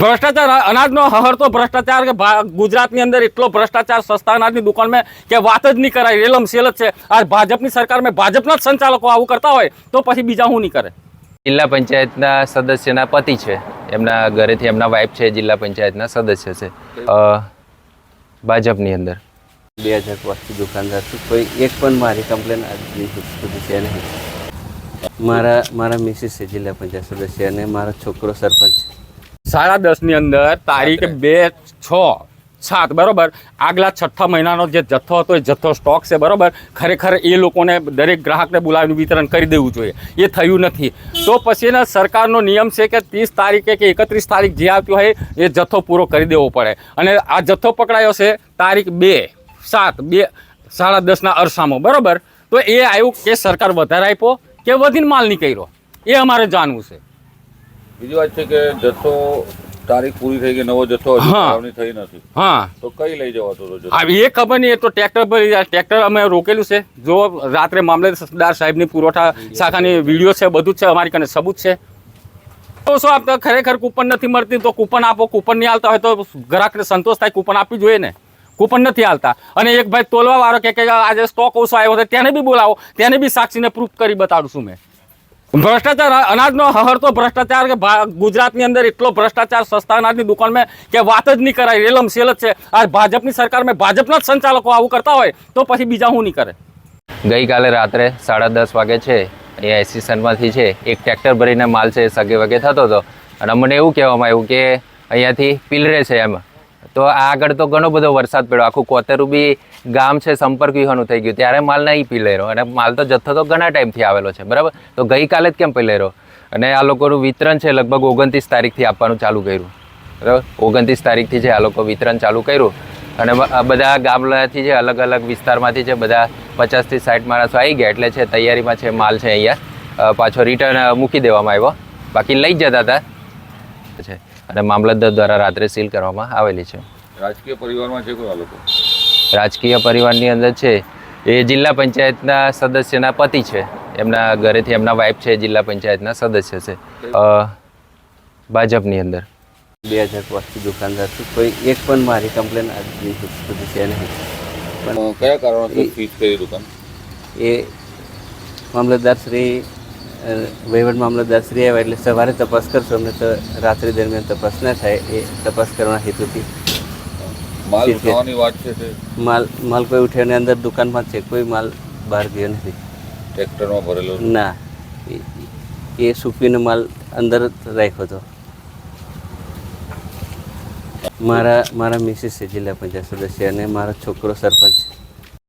ભ્રષ્ટાચાર અનાજનો હહરતો ભ્રષ્ટાચાર કે ગુજરાતની અંદર એટલો ભ્રષ્ટાચાર સસ્તા અનાજની દુકાનમાં કે વાત જ નહીં કરાય રેલમ સેલ જ છે. આ ભાજપની સરકારમાં ભાજપના જ સંચાલકો આવું કરતા હોય તો પછી બીજા હું નહીં કરે. જિલ્લા પંચાયતના સદસ્યના પતિ છે. એમના ઘરેથી એમના વાઇફ છે જિલ્લા પંચાયતના સદસ્ય છે. ભાજપની અંદર. બે હજાર વર્ષથી દુકાનદાર છું. કોઈ એક પણ મારી કમ્પ્લેન આજ સુધી છે નહીં. મારા મારા મિસિસ છે જિલ્લા પંચાયત સદસ્ય અને મારો છોકરો સરપંચ છે. સાડા દસની અંદર તારીખ બે છ સાત બરોબર? આગલા છઠ્ઠા મહિનાનો જે જથ્થો હતો એ જથ્થો સ્ટોક છે બરોબર? ખરેખર એ લોકોને દરેક ગ્રાહકને બોલાવીને વિતરણ કરી દેવું જોઈએ. એ થયું નથી. તો પછી એના સરકારનો નિયમ છે કે ત્રીસ તારીખે કે એકત્રીસ તારીખ જે આપ્યો હોય એ જથ્થો પૂરો કરી દેવો પડે. અને આ જથ્થો પકડાયો છે તારીખ બે સાત બે સાડા દસના અરસામાં બરોબર? તો એ આવ્યું કે સરકાર વધારે આપ્યો કે વધીને માલ કર્યો એ અમારે જાણવું છે. બીજી વાત છે કે જથ્થો તારીખ પૂરી થઈ ગઈ નવો જથ્થો હજી હા. થઈ નથી. હા. તો કઈ લઈ જવાતો હતો જથ્થો? એ ખબર નહીં એ તો ટ્રેક્ટર પર ટ્રેક્ટર અમે રોકેલું છે. જો રાત્રે મામલતદાર સાહેબની પુરવઠા શાખાની વીડિયો છે બધું જ છે અમારી કને સબૂત છે. તો શું આપતા ખરેખર કૂપન નથી મળતી તો કૂપન આપો કૂપન નહીં આવતા હોય તો ગ્રાહકને સંતોષ થાય કૂપન આપવી જોઈએ ને. કૂપન નથી આવતા અને એક ભાઈ તોલવા વાળો કે કે આજે સ્ટોક ઓછો આવ્યો હતો તેને બી બોલાવો તેને બી સાક્ષીને પ્રૂફ કરી બતાડું છું મેં. ભ્રષ્ટાચાર, અનાજનો હહરતો ભ્રષ્ટાચાર કે ગુજરાતની અંદર એટલો ભ્રષ્ટાચાર સસ્તા અનાજની દુકાનમાં કે વાત જ નહીં કરાય, રેલમ સેલ જ છે. આ ભાજપની સરકારમાં ભાજપના જ સંચાલકો આવું કરતા હોય તો પછી બીજા હું નહીં કરે. ગઈકાલે રાત્રે સાડા દસ વાગે છે, અહીંયા એસિસ્ટન્ટમાંથી છે, એક ટ્રેક્ટર ભરીને માલ છે એ સગે વગે થતો હતો. અને મને એવું કહેવામાં આવ્યું કે અહીંયાથી પિલરે છે એમ. તો આ આગળ તો ઘણો બધો વરસાદ પડ્યો. આખું કોતેરું બી ગામ છે, સંપર્ક વિહોનું થઈ ગયું. ત્યારે માલ નહીં પિલેરો અને માલ તો જથ્થો તો ઘણા ટાઈમથી આવેલો છે. બરાબર? તો ગઈકાલે જ કેમ પિલેરો અને આ લોકોનું વિતરણ છે, લગભગ ઓગણત્રીસ તારીખથી આપવાનું ચાલુ કર્યું. બરાબર? ઓગણત્રીસ તારીખથી છે આ લોકો વિતરણ ચાલુ કર્યું. અને બધા ગામડાથી છે અલગ અલગ વિસ્તારમાંથી છે બધા પચાસથી સાઠ માણસો આવી ગયા, એટલે છે, તૈયારીમાં છે, માલ છે અહીંયા. પાછો રિટર્ન મૂકી દેવામાં આવ્યો. બાકી લઈ જતા હતા. છે. અને મામલતદાર દ્વારા રાત્રે સીલ કરવામાં આવેલી છે. રાજકીય પરિવારમાં છે કોઈ લોકો? રાજકીય પરિવારની અંદર છે. એ જિલ્લા પંચાયતના સદસ્યના પતિ છે. એમના ઘરેથી એમના વાઇફ છે જિલ્લા પંચાયતના સદસ્ય છે. ભાજપની અંદર. બે હજાર વર્ષથી દુકાનદાર છું. કોઈ એક પણ મારી કમ્પ્લેન આજ સુધી છે નહીં. પણ કયા કારણોસર ફીસ કરી દુકાન? એ મામલતદાર શ્રી વહીવટ દસરી આવ્યા એટલે સવારે તપાસ કરશો. અમને તો રાત્રિ દરમિયાન તપાસ ના થાય એ તપાસ કરવાના હેતુથી. માલ ઉઠાવવાની વાત છે માલ માલ કોઈ ઉઠ્યો અંદર દુકાનમાં છે કોઈ માલ બહાર ગયો નથી. ટ્રેક્ટરમાં ભરેલો ના. એ- એ માલ અંદર જ રાખ્યો હતો. મારા મારા મિસિસ છે જિલ્લા પંચાયત સદસ્ય અને મારો છોકરો સરપંચ છે.